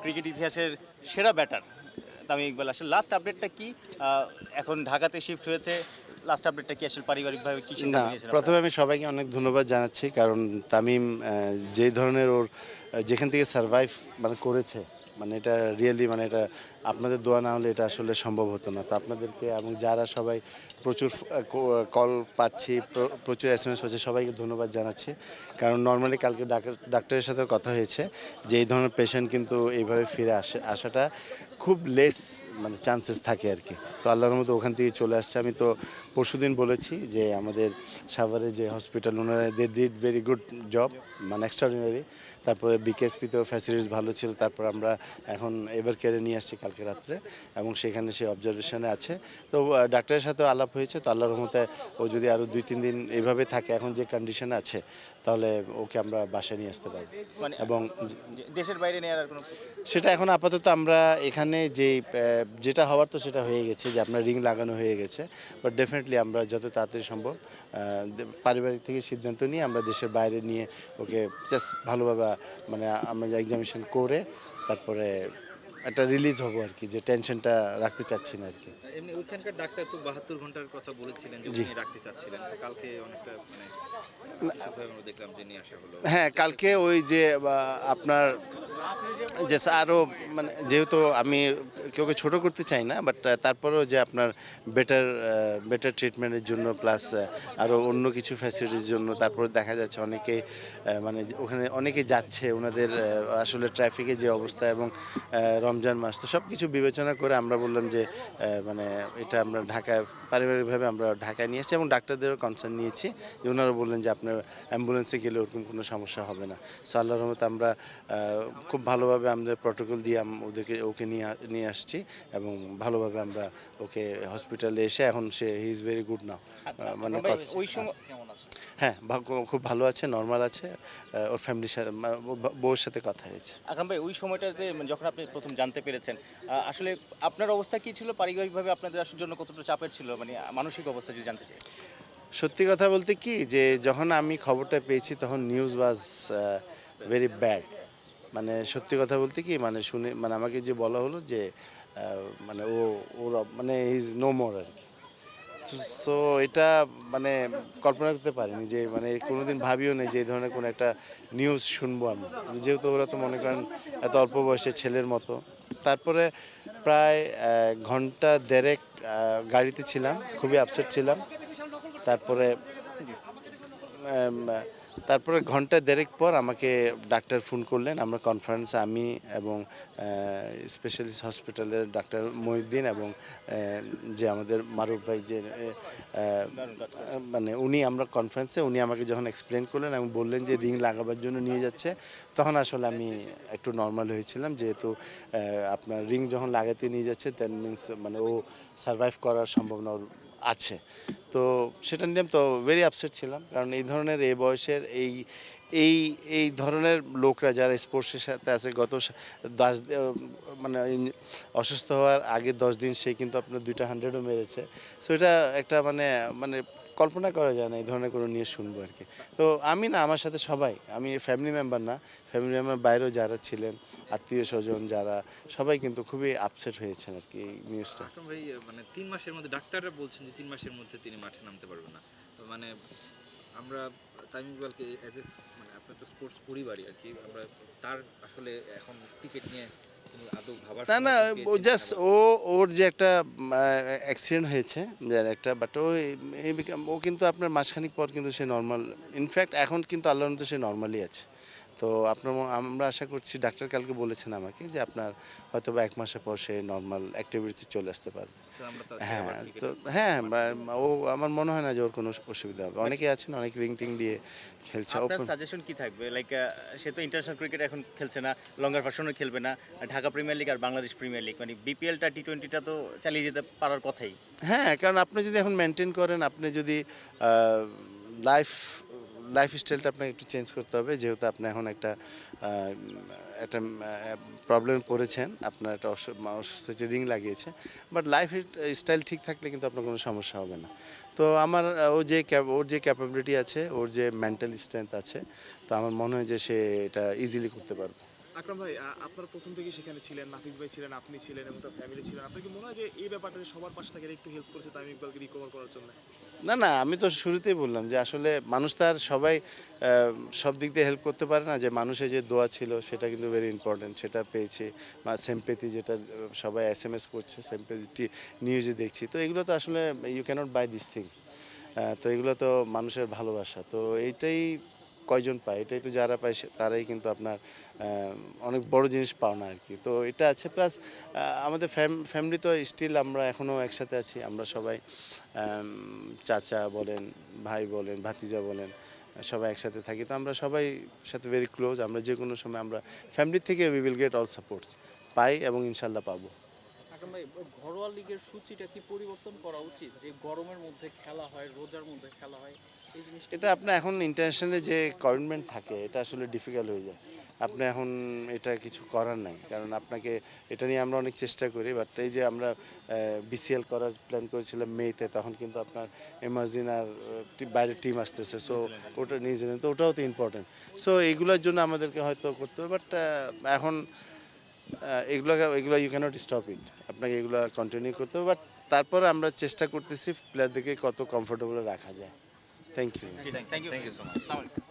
Cricket ইতিহাসের সেরা batter Tamim Iqbal. আসলে লাস্ট আপডেটটা কি? এখন ঢাকাতে শিফট হয়েছে। লাস্ট আপডেটটা কি আসলে পারিবারিকভাবে কি না? প্রথমে আমি সবাইকে অনেক ধন্যবাদ জানাচ্ছি কারণ তামিম যে ধরনের ওর যেখান থেকে সারভাইভ মানে করেছে মানে এটা রিয়েলি মানে এটা আপনাদের দোয়া না হলে এটা আসলে সম্ভব হতো না। তো আপনাদেরকে এবং যারা সবাই প্রচুর কল পাচ্ছি প্রচুর এস এম এস হচ্ছে সবাইকে ধন্যবাদ জানাচ্ছি। কারণ নর্মালি কালকে ডাক্তার ডাক্তারের সাথে কথা হয়েছে যে এই ধরনের পেশেন্ট কিন্তু এইভাবে ফিরে আসে, আসাটা খুব লেস মানে চান্সেস থাকে আর কি। তো আল্লাহর মতো ওখান থেকে চলে আসছে। আমি তো পরশুদিন বলেছি যে আমাদের সাভারে যে হসপিটাল ওনারা they did very good job মানে এক্সট্রাঅর্ডিনারি তারপরে বিকেএসপিতেও ফ্যাসিলিটিস ভালো ছিল। তারপর আমরা এখন এবার কেড়ে নিয়ে আসছি কালকে রাত্রে এবং সেখানে সে অবজারভেশনে আছে। তো ডাক্তারের সাথেও আলাপ হয়েছে তো আল্লাহর রহমতে ও যদি আরও দুই তিন দিন এইভাবে থাকে এখন যে কন্ডিশন আছে তাহলে ওকে আমরা বাসায় নিয়ে আসতে পারব। মানে এবং দেশের বাইরে নেওয়ার আর কোনো সেটা এখন আপাতত আমরা এখানে যে যেটা হওয়ার তো সেটা হয়ে গেছে যে আপনার রিং লাগানো হয়ে গেছে। বাট ডেফিনেটলি আমরা যত তাড়াতাড়ি সম্ভব পারিবারিক থেকে সিদ্ধান্ত নিয়ে আমরা দেশের বাইরে নিয়ে ওকে জাস্ট ভালোভাবে মানে আমরা এক্সামিনেশন করে তারপরে একটা রিলিজ হব আর কি যে টেনশনটা রাখতে চাচ্ছি না আর কি। এমনি ওইখানকার ডাক্তার তো বাহাত্তর ঘণ্টার কথা বলেছিলেন যে উনি রাখতে চাচ্ছিলেন তো কালকে অনেকটা মানে দেখলাম যে নিয়ে আসা হলো। হ্যাঁ কালকে ওই যে আপনার যে আরও মানে যেহেতু আমি কেউকে ছোট করতে চাই না বাট তারপরেও যে আপনার বেটার বেটার ট্রিটমেন্টের জন্য প্লাস আরও অন্য কিছু ফ্যাসিলিটির জন্য, তারপরে দেখা যাচ্ছে অনেকে মানে ওখানে অনেকে যাচ্ছে ওনাদের আসলে ট্রাফিকের যে অবস্থা এবং রমজান মাস। তো সব কিছু বিবেচনা করে আমরা বললাম যে মানে এটা আমরা ঢাকায়, পারিবারিকভাবে আমরা ঢাকায় নিয়ে এসেছি এবং ডাক্তারদেরও কনসার্ন নিয়েছি। যে ওনারা বললেন যে আপনার অ্যাম্বুলেন্সে গেলে ওরকম কোনো সমস্যা হবে না। সো আল্লাহর রহমতে আমরা খুব ভালোভাবে আমাদের প্রটোকল দিয়ে আম- ওদেরকে ওকে নিয়ে নিয়ে আসছি এবং ভালোভাবে আমরা ওকে হসপিটালে এসে এখন সে he is very good now মানে ওই সময় হ্যাঁ। ভাগ্য খুব ভালো আছে নর্মাল আছে ওর ফ্যামিলির সাথে বউয়ের সাথে কথা হয়েছে। আকরাম ভাই ওই সময়টাতে মানে যখন আপনি প্রথম জানতে পেরেছেন আসলে আপনার অবস্থা কি ছিল? পারিবারিকভাবে আপনাদের আসার জন্য কতটা চাপের ছিল? মানে মানসিক অবস্থা যদি জানতে চাই। সত্যি কথা বলতে কি যে যখন আমি খবরটা পেয়েছি তখন নিউজ ওয়াজ ভেরি ব্যাড মানে সত্যি কথা বলতে কি মানে শুনে মানে আমাকে যে বলা হলো যে মানে ও, ওর মানে ইজ নো মোর আর কি। সো এটা মানে কল্পনা করতে পারিনি যে মানে কোনোদিন ভাবিও নেই যে এই ধরনের কোনো একটা নিউজ শুনব আমি। যেহেতু ওরা তো মনে করেন এত অল্প বয়সে ছেলের মতো। তারপরে প্রায় ঘণ্টা দেড়েক গাড়িতে ছিলাম, খুবই আপসেট ছিলাম। তারপরে তারপরে ঘণ্টা দেড়েক পর আমাকে ডাক্তার ফোন করলেন। আমরা কনফারেন্সে আমি এবং স্পেশালিস্ট হসপিটালের ডাক্তার মহিউদ্দিন এবং যে আমাদের মারুফ ভাই যে মানে উনি আমরা কনফারেন্সে উনি আমাকে যখন এক্সপ্লেন করলেন এবং বললেন যে রিং লাগাবার জন্য নিয়ে যাচ্ছে, তখন আসলে আমি একটু নর্মাল হয়েছিলাম। যেহেতু আপনার রিং যখন লাগাতে নিয়ে যাচ্ছে দ্যাট মিনস মানে ও সার্ভাইভ করার সম্ভাবনা আছে। তো সেটা নিয়ে তো ভেরি আপসেট ছিলাম। কারণ এই ধরনের এই বয়সের এই এই এই ধরনের লোকরা যারা স্পোর্টসের সাথে আছে, গত দশ মানে অসুস্থ হওয়ার আগে দশ দিন সে কিন্তু আপনার দুইটা হান্ড্রেডও মেরেছে। সো এটা একটা মানে মানে কল্পনা করা যায় না, এই ধরনের কোনো নিয়ে শুনব আর কি। তো আমি না, আমার সাথে সবাই, আমি ফ্যামিলি মেম্বার না ফ্যামিলি মেম্বার বাইরেও যারা ছিলেন, আত্মীয় স্বজন যারা, সবাই কিন্তু খুবই আপসেট হয়েছেন আর কি এই নিউজটা ভাই মানে তিন মাসের মধ্যে, ডাক্তাররা বলছেন যে তিন মাসের মধ্যে তিনি মাঠে নামতে পারবেন না। মানে আমরা তামিম ইকবালকে অ্যাজ এ মানে আপনার তো স্পোর্টস পরিবারই আর কি আমরা তার আসলে এখন টিকিট নিয়ে ভাবার না না ও জাস্ট ও ওর যে একটা অ্যাক্সিডেন্ট হয়েছে যার একটা বাট ও ও কিন্তু আপনার মাসখানিক পর কিন্তু সে নর্মাল ইনফ্যাক্ট এখন কিন্তু আল্লাহর মতো সে নর্মালি আছে। তো আপনার আমরা আশা করছি ডাক্তার কালকে বলেছেন আমাকে যে আপনার হয়তো বা এক মাসের পর সে নর্মাল অ্যাক্টিভিটি চলে আসতে পারবে। হ্যাঁ তো হ্যাঁ ও আমার মনে হয় না যে ওর কোনো অসুবিধা হবে। অনেকে আছেন অনেক রিং টিং দিয়ে খেলছে। আপনার সাজেশন কি থাকবে? লাইক সে তো ইন্টারন্যাশনাল ক্রিকেট এখন খেলছে না লঙ্গার ভার্সনও খেলবে না। ঢাকা প্রিমিয়ার লিগ আর বাংলাদেশ প্রিমিয়ার লিগ মানে বিপিএলটা টি টোয়েন্টিটা তো চালিয়ে যেতে পারার কথাই। হ্যাঁ কারণ আপনি যদি এখন মেনটেন করেন আপনি যদি লাইফ লাইফ স্টাইলটা আপনাকে একটু চেঞ্জ করতে হবে। যেহেতু আপনি এখন একটা একটা প্রবলেম পড়েছেন, আপনার একটা অসু- অসুস্থ হচ্ছে রিং লাগিয়েছে বাট লাইফ স্টাইল ঠিক থাকলে কিন্তু আপনার কোনো সমস্যা হবে না। তো আমার, ও যে ওর যে ক্যাপাবিলিটি আছে, ওর যে মেন্টাল স্ট্রেংথ আছে, তো আমার মনে হয় যে সে এটা ইজিলি করতে পারবে। আকরাম ভাই আপনারা প্রথম থেকেই সেখানে ছিলেন, নাফিস ভাই ছিলেন, আপনি ছিলেন এবং তার ফ্যামিলি ছিলেন। আপনার কি মনে হয় যে এই ব্যাপারটা সবার পাশে থেকে একটু হেল্প করেছে তামিম ইকবালকে রিকভার করার জন্য? না না, আমি তো শুরুতেই বললাম যে আসলে মানুষ তার সবাই সব দিক দিয়ে হেল্প করতে পারে না। যে মানুষের যে দোয়া ছিল, সেটা কিন্তু ভেরি ইম্পর্টেন্ট সেটা পেয়েছি। বা সেম্পেথি যেটা, সবাই এস এম এস করছে সেম্পেথি নিউজে দেখছি। তো এগুলো তো আসলে you can't buy this things তো এগুলো তো মানুষের ভালোবাসা। তো এইটাই কয়জন পায়? এটাই তো যারা পায় তারাই কিন্তু আপনার অনেক বড় জিনিস পাও না আর কি। তো এটা আছে প্লাস আমাদের ফ্যামিলি তো স্টিল আমরা এখনও একসাথে আছি। আমরা সবাই চাচা বলেন, ভাই বলেন, ভাতিজা বলেন, সবাই একসাথে থাকি। তো আমরা সবাই সাথে ভেরি ক্লোজ আমরা যে কোনো সময় আমরা ফ্যামিলি থেকে we will get all supports পাই এবং ইনশাল্লাহ পাবো। ভাই ঘরোয়া লিগের সূচিটা কি পরিবর্তন করা উচিত? যে গরমের মধ্যে খেলা হয়, রোজার মধ্যে খেলা হয় এটা আপনার এখন ইন্টারন্যাশনালে যে কমিটমেন্ট থাকে, এটা আসলে ডিফিকাল্ট হয়ে যায়। আপনি এখন এটা কিছু করার নাই। কারণ আপনাকে এটা নিয়ে আমরা অনেক চেষ্টা করি বাট এই যে আমরা বিসিএল করার প্ল্যান করেছিলাম মেতে, তখন কিন্তু আপনার এমার্জিন আর বাইরের টিম আসতেছে। সো ওটা নিউজিল্যান্ড তো ওটাও তো ইম্পর্টেন্ট সো এইগুলোর জন্য আমাদেরকে হয়তো করতে হবে বাট এখন এগুলো এগুলো ইউ ক্যানট স্টপ ইট আপনাকে এগুলো কন্টিনিউ করতে হবে বাট তারপর আমরা চেষ্টা করতেছি প্লেয়ারদেরকে কত কমফোর্টেবল রাখা যায়। Thank you thank you thank you so much